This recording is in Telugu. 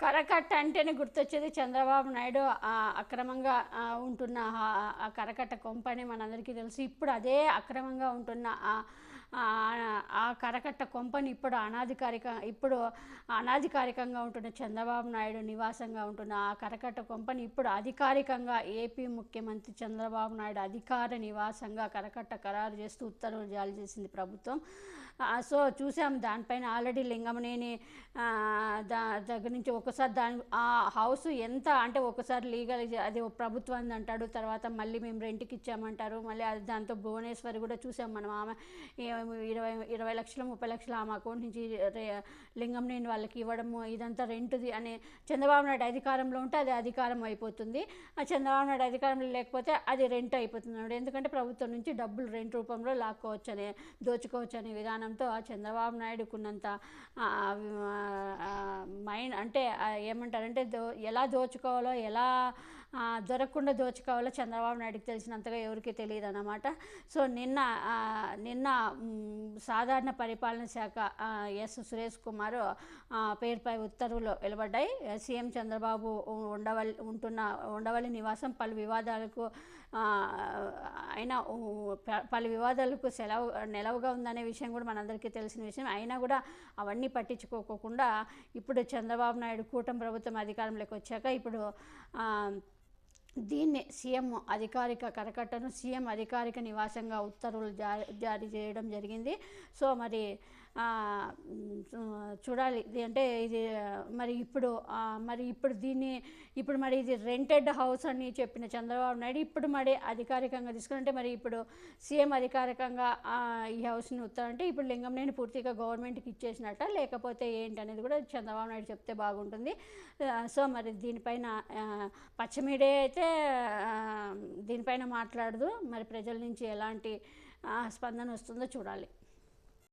కరకట్ట అంటేనే గుర్తొచ్చేది చంద్రబాబు నాయుడు అక్రమంగా ఉంటున్న ఆ- కరకట్ట కొంపని మనందరికీ తెలుసు. ఇప్పుడు అదే అక్రమంగా ఉంటున్న ఆ కరకట్ట కొంపని ఇప్పుడు అనాధికారిక ఇప్పుడు అనాధికారికంగా ఉంటున్న చంద్రబాబు నాయుడు నివాసంగా ఉంటున్న ఆ కరకట్ట కొంపని ఇప్పుడు అధికారికంగా ఏపీ ముఖ్యమంత్రి చంద్రబాబు నాయుడు అధికార నివాసంగా కరకట్ట ఖరారు చేస్తూ ఉత్తర్వులు జారీ చేసింది ప్రభుత్వం. సో చూసాం దానిపైన ఆల్రెడీ లింగమనేని దా దగ్గర నుంచి ఒకసారి దాని ఆ హౌస్ ఎంత అంటే ఒకసారి లీగల్ అది ప్రభుత్వం అంటాడు తర్వాత మళ్ళీ మేము రెంట్కి ఇచ్చామంటారు మళ్ళీ అది దాంతో భువనేశ్వరి కూడా చూసాం మనం ఆమె ఇరవై ఇరవై లక్షలు ముప్పై లక్షలు ఆమె అకౌంట్ నుంచి లింగంనేని వాళ్ళకి ఇవ్వడము ఇదంతా రెంట్ది అని చంద్రబాబు నాయుడు అధికారంలో ఉంటే అది అధికారం అయిపోతుంది ఆ చంద్రబాబు నాయుడు అధికారంలో లేకపోతే అది రెంట్ అయిపోతుంది ఎందుకంటే ప్రభుత్వం నుంచి డబ్బులు రెంట్ రూపంలో లాక్కోవచ్చు అనే దోచుకోవచ్చు అనే విధానం ఆ చంద్రబాబు నాయుడుకున్నంత మైండ్ అంటే ఏమంటారంటే దో ఎలా దోచుకోవాలో ఎలా దొరకకుండా దోచుకోవాలో చంద్రబాబు నాయుడుకి తెలిసినంతగా ఎవరికి తెలియదు అన్నమాట సో నిన్న నిన్న సాధారణ పరిపాలన శాఖ ఎస్ సురేష్ కుమార్ పేరుపై ఉత్తర్వులు వెలువడ్డాయి. సీఎం చంద్రబాబు ఉండవల్లి ఉంటున్న ఉండవల్లి నివాసం పలు వివాదాలకు అయినా పలు వివాదాలకు సెలవు నెలవుగా ఉందనే విషయం కూడా మనందరికీ తెలిసిన విషయం. అయినా కూడా అవన్నీ పట్టించుకోకుండా ఇప్పుడు చంద్రబాబు నాయుడు కూటమి ప్రభుత్వం అధికారంలోకి వచ్చాక ఇప్పుడు దీన్ని సీఎం అధికారిక కరకట్టను సీఎం అధికారిక నివాసంగా ఉత్తర్వులు జారీ జారీ చేయడం జరిగింది. సో మరి చూడాలి. ఇది అంటే ఇది మరి ఇప్పుడు మరి ఇప్పుడు దీన్ని ఇప్పుడు మరి ఇది రెంటెడ్ హౌస్ అని చెప్పిన చంద్రబాబు నాయుడు ఇప్పుడు మరి అధికారికంగా తీసుకుంటే మరి ఇప్పుడు సీఎం అధికారికంగా ఈ హౌస్ని ఉత్తరం ఇప్పుడు ఇప్పుడు లింగంనేని పూర్తిగా గవర్నమెంట్కి ఇచ్చేసినట్ట లేకపోతే ఏంటి అనేది కూడా చంద్రబాబు నాయుడు చెప్తే బాగుంటుంది. సో మరి దీనిపైన ఆ, అయితే దీనిపైన మాట్లాడదు. మరి ప్రజల నుంచి ఎలాంటి స్పందన వస్తుందో చూడాలి.